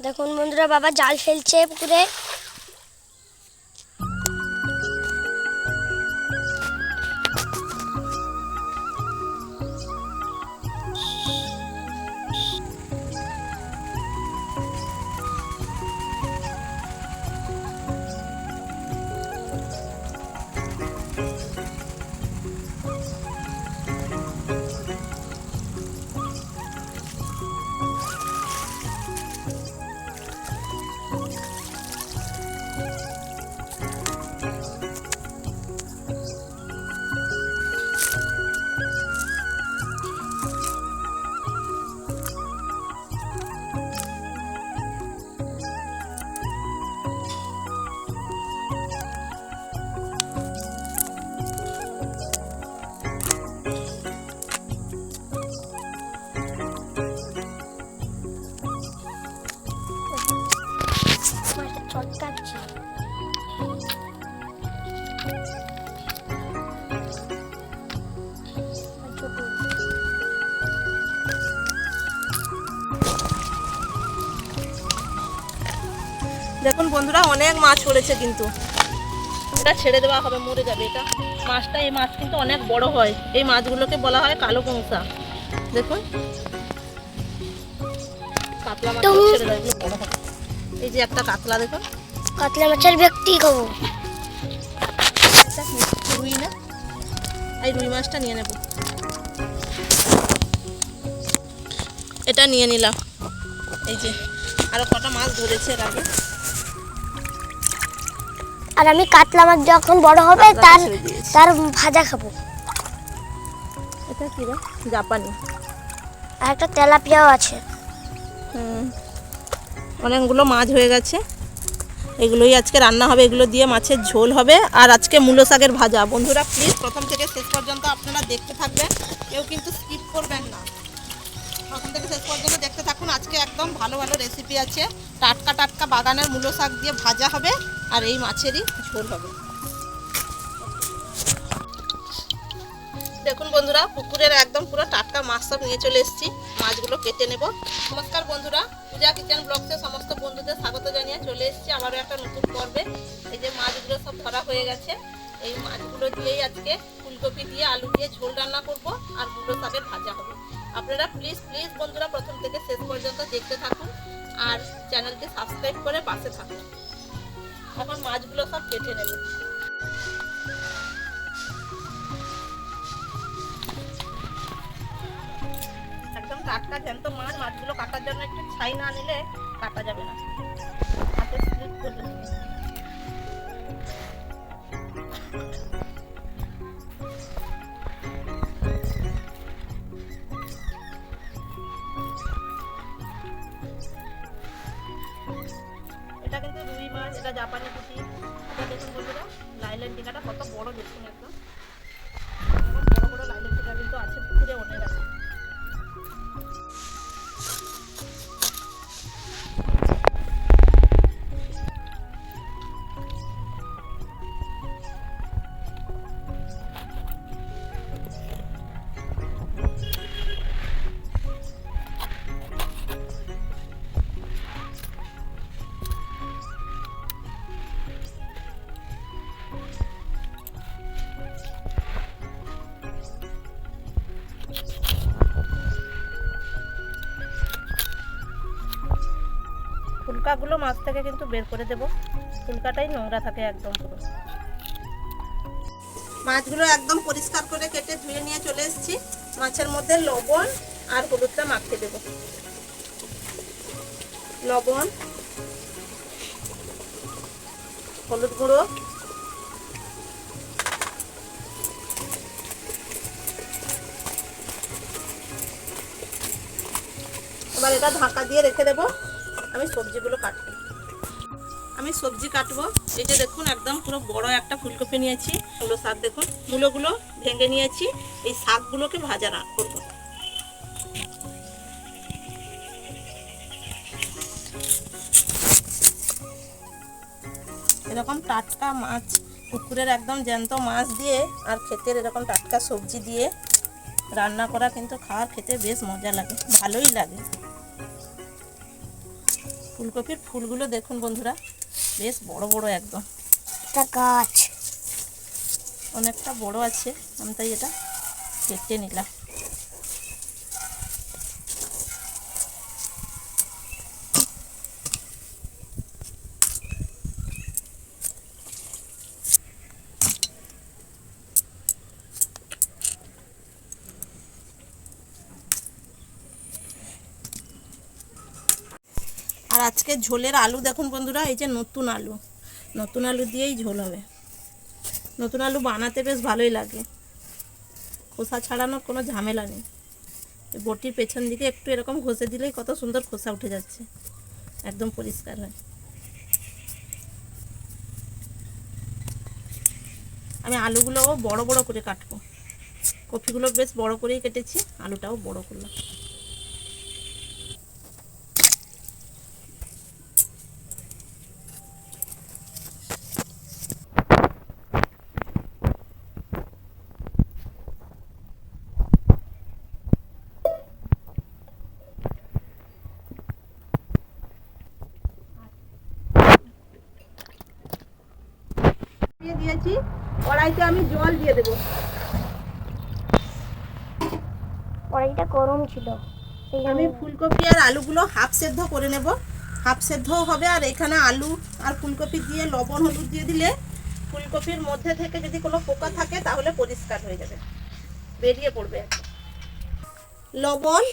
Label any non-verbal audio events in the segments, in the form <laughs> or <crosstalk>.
দেখুন বন্ধুরা বাবা জাল ফেলছে পুকুরে। দেখুন বন্ধুরা অনেক মাছ পড়েছে কিন্তু। এটা ছেড়ে দেওয়া হবে মরে যাবে এটা। মাছটা এই মাছ কিন্তু অনেক বড় হয়। এই মাছগুলোকে বলা হয় কালো কংসা। দেখুন। কাতলা মাছ ছেড়ে দেয়। বড় হবে এই যে একটা কাতলা দেখুন। কাতলা মাছের ব্যক্তি খাব এটা রুই না? এই রুই মাছটা নিয়ে নেব। এটা নিয়ে নিলাম। এই যে আরও কটা মাছ ধরেছে এর আগে। আর আমি কাতলা মাছ যখন বড় হবে তার তার ভাজা খাব। এটা কি রে? জাপানি। আর একটা তেলাপিয়াও আছে। হুম। অনেকগুলো মাছ হয়ে গেছে। এগুলোই আজকে রান্না হবে এগুলো দিয়ে মাছের ঝোল হবে। আর আজকে মূলো শাকের ভাজা। বন্ধুরা প্লিজ প্রথম থেকে শেষ পর্যন্ত আপনারা দেখতে থাকবেন। কেউ কিন্তু স্কিপ করবেন না। প্রথম থেকে শেষ পর্যন্ত দেখতে থাকুন, আজকে একদম ভালো ভালো রেসিপি আছে। টাটকা টাটকা বাগানের মূলো শাক দিয়ে ভাজা হবে আর এই মাছেরই ঝোল হবে। দেখুন বন্ধুরা, পুকুরের একদম পুরো টাটকা মাছ সব নিয়ে চলে এসেছি। মাছগুলো কেটে নেব। নমস্কার বন্ধুরা, পূজা কিচেন ব্লগসে সমস্ত বন্ধুদের স্বাগত জানিয়ে চলে এসেছি আবারও একটা নতুন পর্বে। এই যে মাছগুলো সব ধরা হয়ে গেছে, এই মাছগুলো দিয়েই আজকে ফুলকপি দিয়ে আলু দিয়ে ঝোল রান্না করব আর মুলো শাকের ভাজা হবে। আপনারা প্লিজ প্লিজ বন্ধুরা প্রথম থেকে শেষ পর্যন্ত দেখতে থাকুন আর চ্যানেলটি সাবস্ক্রাইব করে পাশে থাকুন। এখন মাছগুলো সব কেটে নেব। একদম টাটকা জ্যান্ত মাছ, মাছগুলো কাটার জন্য একটু ছাই না নিলে কাটা যাবে না। হাতে স্লিপ করবে ফুলকাগুলো মাছ থেকে কিন্তু বের করে দেব। ফুলকাটাই নোংরা থাকে একদম পুরো। মাছগুলো একদম পরিষ্কার করে কেটে ধুয়ে নিয়ে চলে এসেছি। মাছের মধ্যে লবণ আর হলুদটা মাখিয়ে দেব। লবণ, হলুদ গুঁড়ো, এবার এটা ঢাকা দিয়ে রেখে দেবো। আমি সবজিগুলো কাটবো। আমি সবজি কাটবো। এই যে দেখুন, একদম পুরো বড় একটা ফুলকপি নিয়েছি। মূলো শাক দেখুন, মূলোগুলো ভেঙে নিয়েছি। এই শাকগুলোকে ভাজা না করব। এরকম টাটকা মাছ, পুকুরের একদম জ্যান্ত মাছ দিয়ে আর ক্ষেতের এরকম টাটকা সবজি দিয়ে রান্না করা কিন্তু খাওয়ার খেতে বেশ মজা লাগে, ভালোই লাগে। ফুলকপির ফুলগুলো দেখুন বন্ধুরা বেশ বড় বড় একদম। একটা গাছ। অনেকটা বড় আছে আমি তাই এটা কেটে নিলাম আর আজকে ঝোলের আলু দেখুন বন্ধুরা, এই যে নতুন আলু। নতুন আলু দিয়েই ঝোল হবে। নতুন আলু বানাতে বেশ ভালোই লাগে। খোসা ছাড়ানোর কোনো ঝামেলা নেই। বটির পেছন দিকে একটু এরকম ঘষে দিলেই কত সুন্দর খোসা উঠে যাচ্ছে। একদম পরিষ্কার হয়। আমি আলুগুলোও বড় বড় করে কাটবো। কপিগুলো বেশ বড় করেই কেটেছি, আলুটাও বড় করলাম। দিয়েছি কড়াইতে আমি জল দিয়ে দেবো। কড়াইটা গরম ছিল আমি ফুলকপি আর আলুগুলো হাফ সেদ্ধ করে নেব। হাফ সেদ্ধ হবে আর এখানে আলু আর ফুলকপি দিয়ে লবণ হলুদ দিয়ে দিলে ফুলকপির মধ্যে থেকে যদি কোনো পোকা থাকে তাহলে পরিষ্কার হয়ে যাবে বেরিয়ে পড়বে লবণ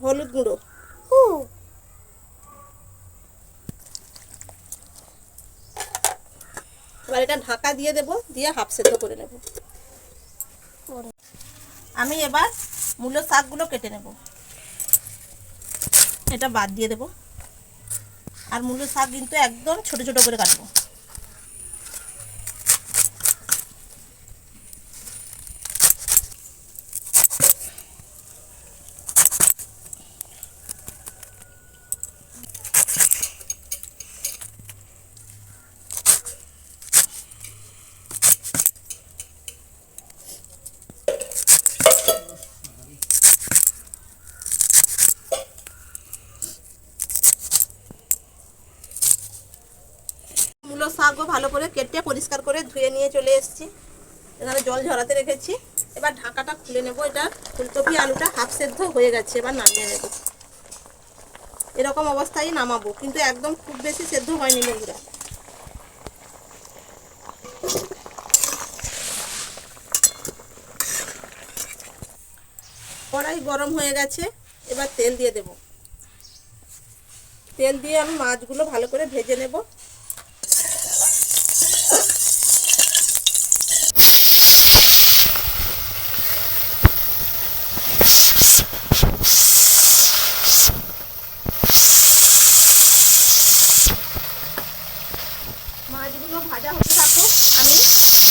হলুদ গুঁড়ো হু, এবার এটা ঢাকা দিয়ে দেব, দিয়ে হাফ সেদ্ধ করে নেব। আমি এবার মূলো শাকগুলো কেটে নেব। এটা বাদ দিয়ে দেব। আর মূলো শাক কিন্তু একদম ছোট ছোট করে কাটবো মূলো শাকও ভালো করে কেটে পরিষ্কার করে ধুয়ে নিয়ে চলে এসেছি। এখানে জল ঝরাতে রেখেছি। এবার ঢাকাটা খুলে নেব। এটা ফুলকপি, আলুটা হাফ সেদ্ধ হয়ে গেছে। এবার নামিয়ে নেব। এরকম অবস্থায় নামাবো। কিন্তু একদম খুব বেশি সেদ্ধ হয়নি বন্ধুরা। কড়াই গরম হয়ে গেছে। এবার তেল দিয়ে দেব। তেল দিয়ে আমি মাছগুলো ভালো করে ভেজে নেব মাছগুলো ভাজা হতে থাকুক আমি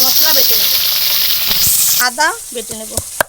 মশলা বেটে নেব আদা বেটে নেব এখন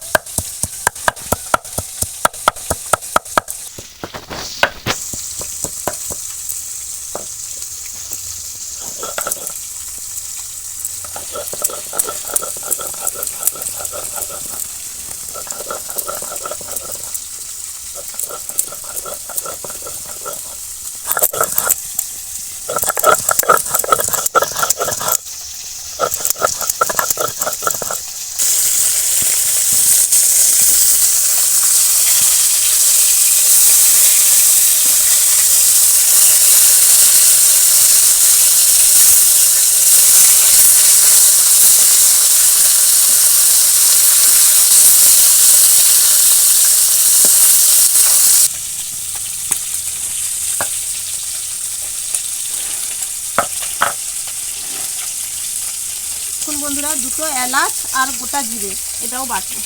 বন্ধুরা দুটো এলাচ আর গোটা জিরে এটাও বাটবো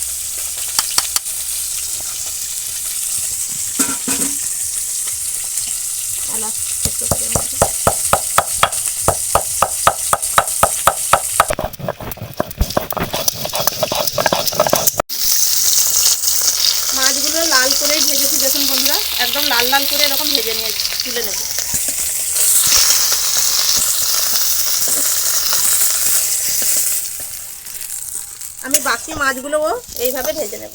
এলাচ ছোট্ট করে নেব। মাছগুলো লাল করেই ভেজেছি দেখুন বন্ধুরা একদম লাল লাল করে এরকম ভেজে নিয়ে তুলে নেব আমি বাকি মাছগুলোও এইভাবে ভেজে নেব।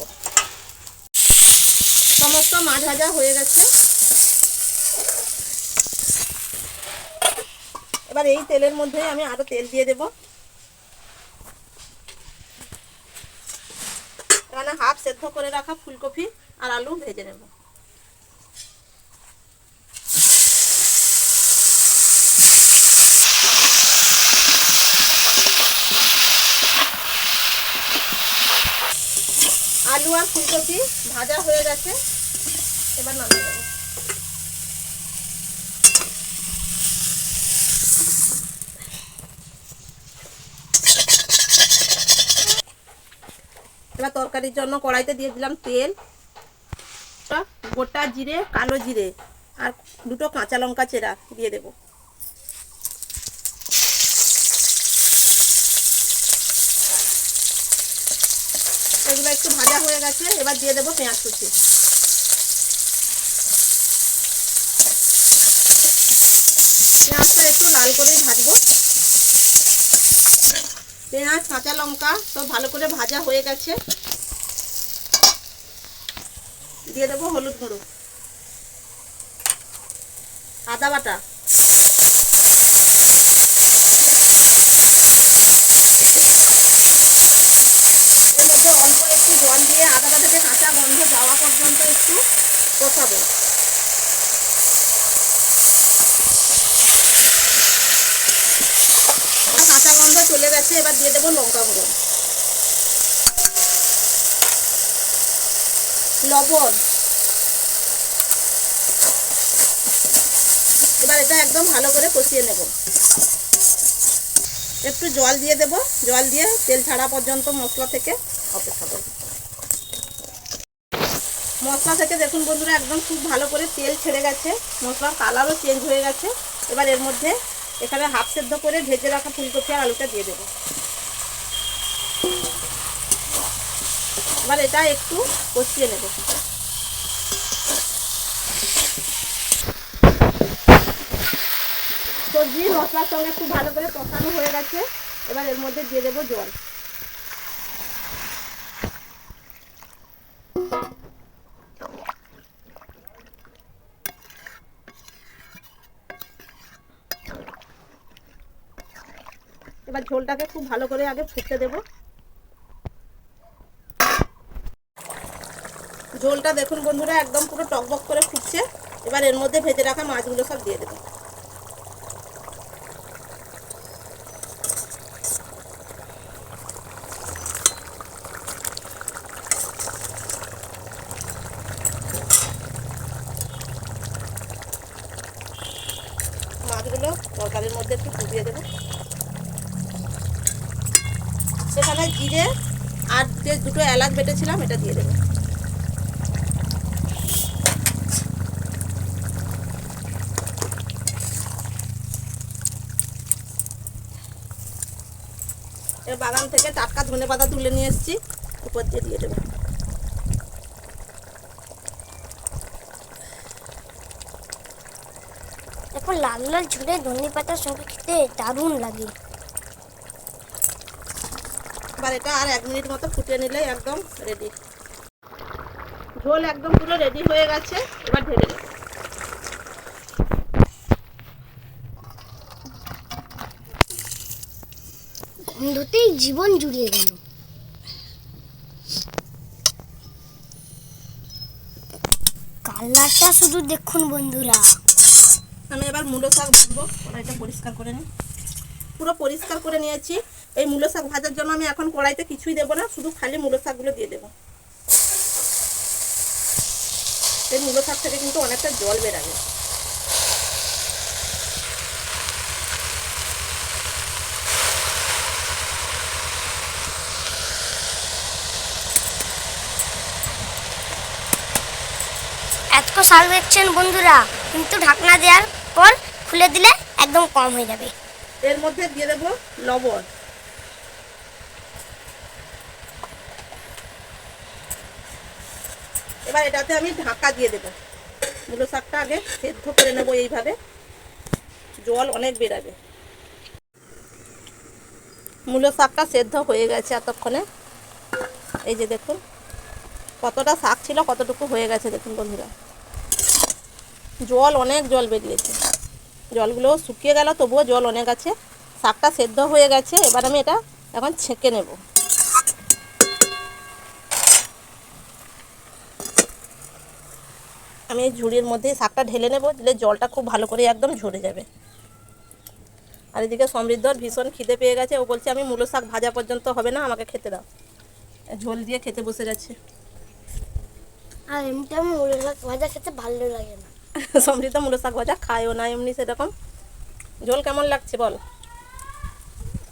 সমস্ত মাছ ভাজা হয়ে গেছে। এবার এই তেলের মধ্যে আমি আরও তেল দিয়ে দেব। এখানে হাফ সেদ্ধ করে রাখা ফুলকপি আর আলু ভেজে নেব। আলু আর ফুলকপি ভাজা হয়ে গেছে। এবার নামিয়ে দেবো এবার তরকারির জন্য কড়াইতে দিয়ে দিলাম তেল, গোটা জিরে, কালো জিরে, আর দুটো কাঁচা লঙ্কা চেরা দিয়ে দেবো এগুলো একটু ভাজা হয়ে গেছে, এবার দিয়ে দেবো পেঁয়াজ কুচি। পেঁয়াজটা একটু লাল করেই ভাজবো। পেঁয়াজ, কাঁচা লঙ্কা সব ভালো করে ভাজা হয়ে গেছে। দিয়ে দেবো হলুদ গুঁড়ো। আদা বাটা এর মধ্যে অল্প একটু জল দিয়ে আদা বাটা যে কাঁচা গন্ধ যাওয়া পর্যন্ত একটু কষাবো কাঁচা গন্ধ চলে গেছে, এবার দিয়ে দেবো লঙ্কা গুঁড়ো। লবণ। এবার এটা একদম ভালো করে কষিয়ে নেব। একটু জল দিয়ে দেব। জল দিয়ে তেল ছাড়া পর্যন্ত মশলা থেকে অপেক্ষা করব। মশলা থেকে দেখুন বন্ধুরা, একদম খুব ভালো করে তেল ছেড়ে গেছে। মশলার কালারও চেঞ্জ হয়ে গেছে। এবার এর মধ্যে এখানে হাফ সেদ্ধ করে ভেজে রাখা ফুলকপি আর আলুটা দিয়ে দেবো। এবার এটা একটু কষিয়ে নেব। সবজি মশলার সঙ্গে খুব ভালো করে কষানো হয়ে গেছে। এবার এর মধ্যে দিয়ে দেবো জল। এবার ঝোলটাকে খুব ভালো করে আগে ফুটতে দেব। ঝোলটা দেখুন বন্ধুরা, একদম পুরো টকবক করে ফুটছে। এবার এর মধ্যে ভেজে রাখা মাছগুলো সব দিয়ে দেবো। মাছগুলো তরকারির মধ্যে একটু ফুটিয়ে দেবো। সেখানে জিরে আর যে দুটো এলাচ বেটেছিলাম, এটা দিয়ে দেবো। বাগান থেকে টাটকা ধনে পাতা তুলে নিয়ে এসেছি, উপর দিয়ে দিয়ে দেবো। এখন লাল লাল ঝুলে ধনে পাতার সঙ্গে খেতে দারুণ লাগে। এবার এটা আর এক মিনিট মতো ফুটিয়ে নিলেই একদম রেডি ঝোল একদম পুরো রেডি হয়ে গেছে এবার ঢেলে গন্ধতেই জীবন জুড়িয়ে গেল। কালারটা শুধু দেখুন বন্ধুরা। আমি এবার মূলো শাক ভাজবো কড়াইটা পরিষ্কার করে নিই। পুরো পরিষ্কার করে নিয়েছি। এই মূলো শাক ভাজার জন্য আমি এখন কড়াইতে কিছুই দেবো না শুধু খালি মূলো শাকগুলো দিয়ে দেবো। এই মূলো শাক থেকে কিন্তু অনেকটা জল বেরাবে। এত শাক দেখছেন বন্ধুরা কিন্তু ঢাকনা দেওয়ার পর খুলে দিলে একদম কম হয়ে যাবে। এর মধ্যে দিয়ে দেবো লবণ। এবার এটাতে আমি ঢাকা দিয়ে দেবো। মূলো শাকটা আগে সেদ্ধ করে নেব এইভাবে। জল অনেক বেরাবে। মূলো শাকটা সেদ্ধ হয়ে গেছে এতক্ষণে। এই যে দেখুন, কতটা শাক ছিল, কতটুকু হয়ে গেছে দেখুন বন্ধুরা। জল অনেক জল বেরিয়েছে। জলগুলো শুকিয়ে গেল, তবুও জল অনেক আছে। শাকটা সেদ্ধ হয়ে গেছে, এবার আমি এটা এখন ছেঁকে নেব। আমি এই ঝুড়ির মধ্যে শাকটা ঢেলে নেব দিলে জলটা খুব ভালো করে একদম ঝরে যাবে। আর এদিকে সমৃদ্ধর ভীষণ খিদে পেয়ে গেছে। ও বলছে আমি মূলো শাক ভাজা পর্যন্ত হবে না আমাকে খেতে দাও। ঝোল দিয়ে খেতে বসে গেছে আর এমনিতে আমি মুড়ি শাক ভাজা খেতে ভালো লাগে না। <laughs> সমৃদ্ধ মূলো শাক ভাজা খায়ও না এমনি সেরকম। ঝোল কেমন লাগছে বল?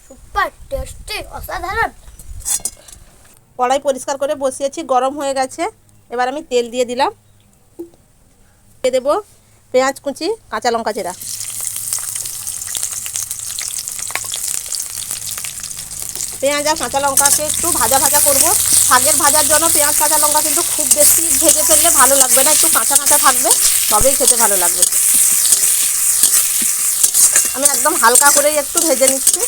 সুপার টেস্টি অসাধারণ। কড়াই পরিষ্কার করে বসিয়েছি গরম হয়ে গেছে। এবার আমি তেল দিয়ে দিলাম। দিয়ে দেবো পেঁয়াজ কুচি, কাঁচা লঙ্কা চেরা। পেঁয়াজ আর কাঁচা লঙ্কাকে একটু ভাজা ভাজা করব। শাকের ভাজার জন্য পেঁয়াজ, কাঁচা লঙ্কা কিন্তু খুব বেশি ভেজে ফেললে ভালো লাগবে না, একটু কাঁচা কাঁচা থাকবে, তবেই খেতে ভালো লাগবে। আমি একদম হালকা করেই একটু ভেজে নিচ্ছি।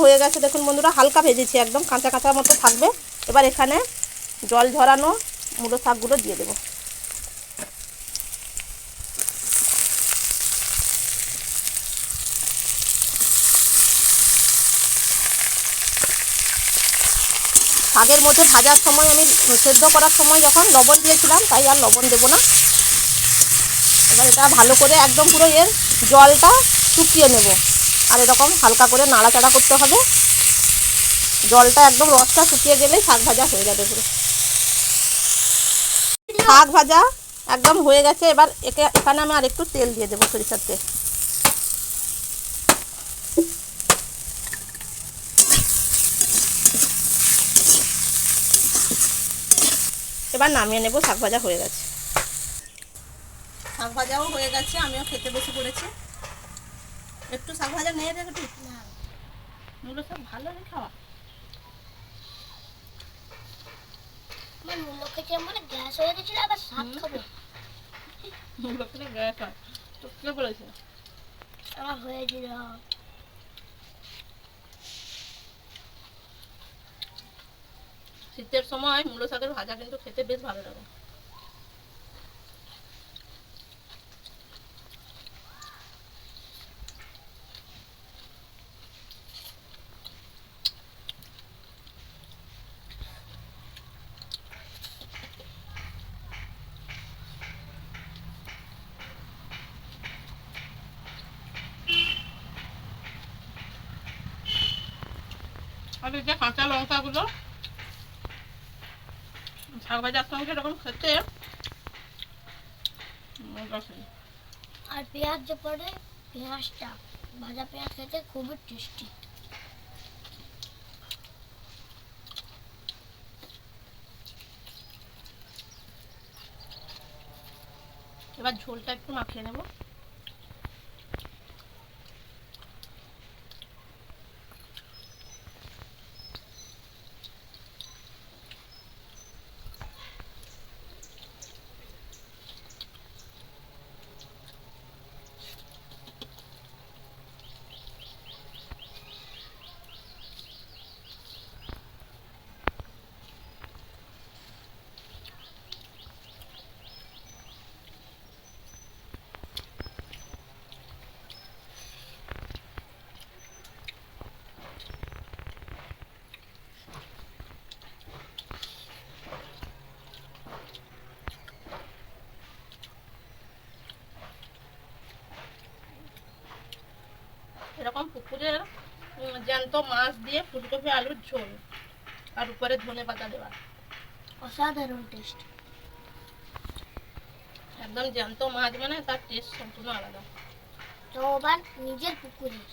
হয়ে গেছে, দেখুন বন্ধুরা, হালকা ভেজেছি, একদম কাঁচা কাঁচা মতো থাকবে। এবার এখানে জল ঝরানো মুলো শাকগুলো দিয়ে দেবো। শাকের মধ্যে ভাজার সময় আমি সেদ্ধ করার সময় যখন লবণ দিয়েছিলাম, তাই আর লবণ দেবো না। এবার এটা ভালো করে একদম পুরো এর জলটা শুকিয়ে নেব। আর এরকম হালকা করে নাড়াচাড়া করতে হবে। জলটা একদম রসটা শুকিয়ে গেলেই শাক ভাজা হয়ে যাবে পুরো। শাক ভাজা একদম হয়ে গেছে। এবার একে এখানে আমি আর একটু তেল দিয়ে দেবো সরিষার তেল। এবার নামিয়ে নেব শাক ভাজা হয়ে গেছে। শাক ভাজাও হয়ে গেছে আমিও খেতে বসে পড়েছি। একটু শাক ভাজা নিয়ে দেবে একটু মূলো শাক ভালো লাগে খাওয়া? আমার মুলো খেতে আমার গ্যাস হয়ে গেছিল আবার শাক খাব? মূলো খেলে গ্যাস হয়। তো কে বলেছে? আমার হয়েছিল। শীতের সময় মূলো শাকের ভাজা কিন্তু খেতে বেশ ভালো লাগে। আর যে কাঁচা লঙ্কাগুলো শাক ভাজার সঙ্গে এরকম খেতে। আর পেঁয়াজ যে পড়ে পেঁয়াজটা ভাজা পেঁয়াজ খেতে খুবই টেস্টি এবার ঝোলটা একটু মাখিয়ে নেব। এরকম পুকুরের জ্যান্ত মাছ দিয়ে ফুলকপি আলুর ঝোল। আর উপরে ধনে পাতা দেওয়া। অসাধারণ টেস্ট একদম জ্যান্ত মাছ মানে তার টেস্ট সম্পূর্ণ আলাদা। তো আবার নিজের পুকুরের।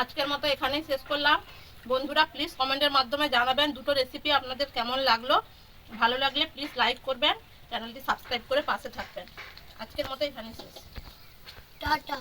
আজকের মতো এখানেই শেষ করলাম। বন্ধুরা প্লিজ কমেন্টের মাধ্যমে জানাবেন দুটো রেসিপি আপনাদের কেমন লাগল। ভালো লাগলে প্লিজ লাইক করবেন চ্যানেলটি সাবস্ক্রাইব করে পাশে থাকবেন। আজকের মতো এখানে শেষ। টাটা।